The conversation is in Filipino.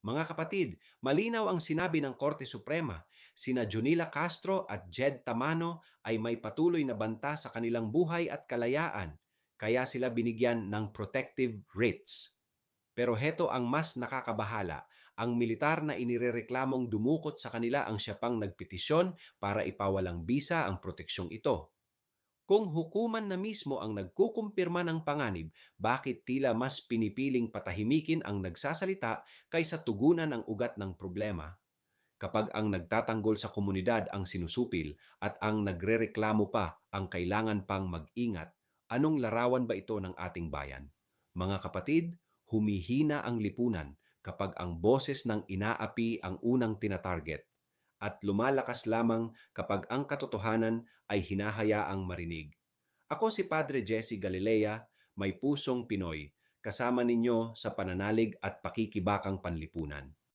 Mga kapatid, malinaw ang sinabi ng Korte Suprema. Sina Junila Castro at Jed Tamano ay may patuloy na banta sa kanilang buhay at kalayaan, kaya sila binigyan ng protective writs. Pero heto ang mas nakakabahala, ang militar na inirereklamong dumukot sa kanila ang siya pang nagpetisyon para ipawalang bisa ang proteksyong ito. Kung hukuman na mismo ang nagkukumpirma ng panganib, bakit tila mas pinipiling patahimikin ang nagsasalita kaysa tugunan ang ugat ng problema? Kapag ang nagtatanggol sa komunidad ang sinusupil at ang nagrereklamo pa ang kailangan pang mag-ingat, anong larawan ba ito ng ating bayan? Mga kapatid, humihina ang lipunan kapag ang boses ng inaapi ang unang tinatarget at lumalakas lamang kapag ang katotohanan ay hinahayaang marinig. Ako si Padre Jesse Galilea, may pusong Pinoy, kasama ninyo sa pananalig at pakikibakang panlipunan.